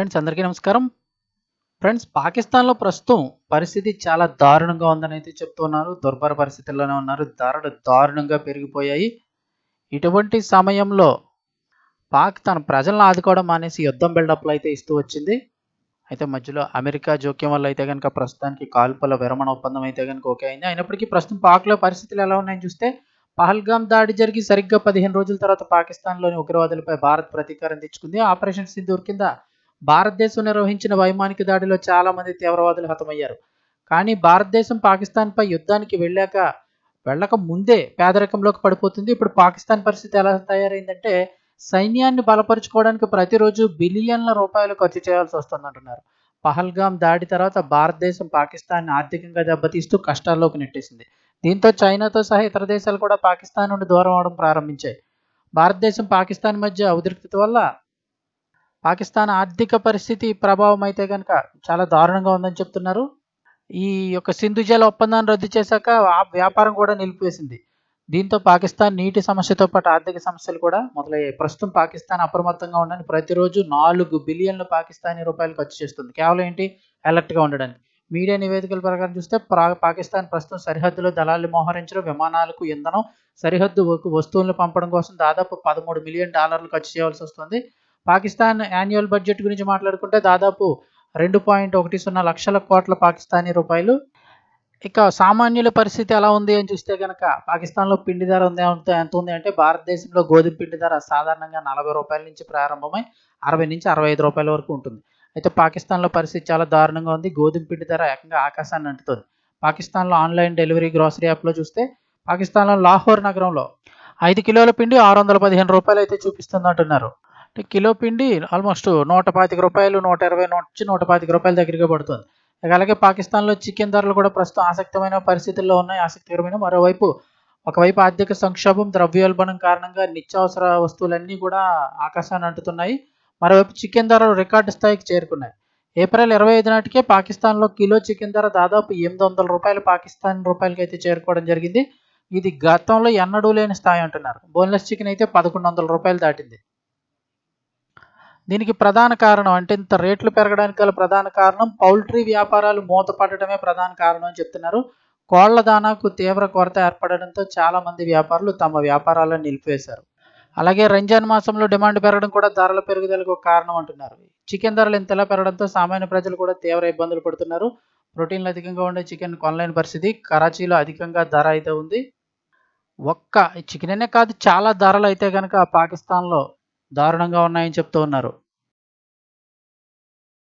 Friends అందరికీ నమస్కారం. Friends పాకిస్తాన్లో ప్రస్తుతం పరిస్థితి చాలా దారుణంగా ఉందని అయితే చెప్తున్నారు దుర్భర పరిస్థితుల్లోనే ఉన్నారు. ధరలు దారుణంగా పెరిగిపోయాయి. ఇటువంటి సమయంలో పాక్ తన ప్రజలను ఆదుకోవడం మానేసి యుద్ధం బిల్డప్లు అయితే ఇస్తూ వచ్చింది. అయితే మధ్యలో అమెరికా జోక్యం వల్ల అయితే కనుక ప్రస్తుతానికి కాల్పుల విరమణ ఒప్పందం అయితే కనుక ఓకే అయింది. అయినప్పటికీ ప్రస్తుతం పాక్లో పరిస్థితులు ఎలా ఉన్నాయని చూస్తే పహల్గామ్ దాడి జరిగి సరిగ్గా పదిహేను రోజుల తర్వాత పాకిస్తాన్లోని ఉగ్రవాదులపై భారత్ ప్రతీకారం తెచ్చుకుంది. ఆపరేషన్ సింధూర్ కింద భారతదేశం నిర్వహించిన వైమానిక దాడిలో చాలా మంది తీవ్రవాదులు హతమయ్యారు. కానీ భారతదేశం పాకిస్తాన్పై యుద్ధానికి వెళ్ళాక వెళ్ళక ముందే పేదరికంలోకి పడిపోతుంది. ఇప్పుడు పాకిస్తాన్ పరిస్థితి ఎలా తయారైందంటే సైన్యాన్ని బలపరుచుకోవడానికి ప్రతిరోజు బిలియన్ల రూపాయలు ఖర్చు చేయాల్సి వస్తుందంటున్నారు. పహల్గామ్ దాడి తర్వాత భారతదేశం పాకిస్తాన్ని ఆర్థికంగా దెబ్బతీస్తూ కష్టాల్లోకి నెట్టేసింది. దీంతో చైనాతో సహా ఇతర దేశాలు కూడా పాకిస్తాన్ నుండి దూరం అవడం ప్రారంభించాయి. భారతదేశం పాకిస్తాన్ మధ్య ఉద్రిక్తత వల్ల పాకిస్తాన్ ఆర్థిక పరిస్థితి ప్రభావం అయితే కనుక చాలా దారుణంగా ఉందని చెప్తున్నారు. ఈ యొక్క సింధు జల ఒప్పందాన్ని రద్దు చేశాక ఆ వ్యాపారం కూడా నిలిపివేసింది. దీంతో పాకిస్తాన్ నీటి సమస్యతో పాటు ఆర్థిక సమస్యలు కూడా మొదలయ్యాయి. ప్రస్తుతం పాకిస్తాన్ అప్రమత్తంగా ఉండడానికి ప్రతిరోజు నాలుగు బిలియన్ల పాకిస్తానీ రూపాయలు ఖర్చు చేస్తుంది. కేవలం ఏంటి? అలర్ట్గా ఉండడానికి. మీడియా నివేదికల ప్రకారం చూస్తే పాకిస్తాన్ ప్రస్తుతం సరిహద్దులో దళాలు మోహరించడం విమానాలకు ఇంధనం సరిహద్దు వస్తువులను పంపడం కోసం దాదాపు పదమూడు మిలియన్ డాలర్లు ఖర్చు చేయాల్సి వస్తుంది. పాకిస్తాన్ యాన్యువల్ బడ్జెట్ గురించి మాట్లాడుకుంటే దాదాపు రెండు పాయింట్ ఒకటి సున్నా లక్షల కోట్ల పాకిస్తానీ రూపాయలు. ఇక సామాన్యుల పరిస్థితి ఎలా ఉంది అని చూస్తే కనుక పాకిస్తాన్లో పిండి ధర ఉంది ఎంత ఎంత ఉంది అంటే భారతదేశంలో గోధుమ పిండి ధర సాధారణంగా నలభై రూపాయల నుంచి ప్రారంభమై అరవై నుంచి అరవై ఐదు రూపాయల వరకు ఉంటుంది. అయితే పాకిస్తాన్లో పరిస్థితి చాలా దారుణంగా ఉంది. గోధుమ పిండి ధర ఏకంగా ఆకాశాన్ని అంటుతుంది. పాకిస్తాన్లో ఆన్లైన్ డెలివరీ గ్రాసరీ యాప్లో చూస్తే పాకిస్తాన్లో లాహోర్ నగరంలో ఐదు కిలోల పిండి ఆరు వందల పదిహేను రూపాయలు అయితే చూపిస్తుంది అంటున్నారు. కిలో పిండి ఆల్మోస్ట్ నూట పాతిక రూపాయలు నూట ఇరవై నుంచి నూట పాతిక రూపాయల దగ్గరగా పడుతుంది. అలాగే పాకిస్తాన్లో చికెన్ ధరలు కూడా ప్రస్తుతం ఆసక్తిమైన పరిస్థితుల్లో ఉన్నాయి ఆసక్తికరమైన. మరోవైపు ఒకవైపు ఆర్థిక సంక్షోభం ద్రవ్యోల్బణం కారణంగా నిత్యావసర వస్తువులన్నీ కూడా ఆకాశాన్ని అంటుతున్నాయి. మరోవైపు చికెన్ ధరలు రికార్డు స్థాయికి చేరుకున్నాయి. ఏప్రిల్ ఇరవై ఐదు నాటికే పాకిస్తాన్లో కిలో చికెన్ ధర దాదాపు ఎనిమిది వందల రూపాయలు పాకిస్తాన్ రూపాయలకి అయితే చేరుకోవడం జరిగింది. ఇది గతంలో ఎన్నడూ లేని స్థాయి అంటున్నారు. బోన్లెస్ చికెన్ అయితే పదకొండు వందల రూపాయలు దాటింది. దీనికి ప్రధాన కారణం అంటే ఇంత రేట్లు పెరగడానికి గల ప్రధాన కారణం పౌల్ట్రీ వ్యాపారాలు మూతపడటమే ప్రధాన కారణం అని చెప్తున్నారు. కోళ్ళ దానాకు తీవ్ర కొరత ఏర్పడడంతో చాలా మంది వ్యాపారులు తమ వ్యాపారాలను నిలిపివేశారు. అలాగే రంజాన్ మాసంలో డిమాండ్ పెరగడం కూడా ధరల పెరుగుదలకు ఒక కారణం అంటున్నారు. చికెన్ ధరలు ఇంతలా పెరగడంతో సామాన్య ప్రజలు కూడా తీవ్ర ఇబ్బందులు పడుతున్నారు. ప్రోటీన్లు అధికంగా ఉండే చికెన్ కొనలేని పరిస్థితి కరాచీలో అధికంగా ధర అయితే ఉంది. ఒక్క చికెన్ అనే కాదు చాలా ధరలు అయితే కనుక పాకిస్తాన్లో దారుణంగా ఉన్నాయని చెప్తూ ఉన్నారు.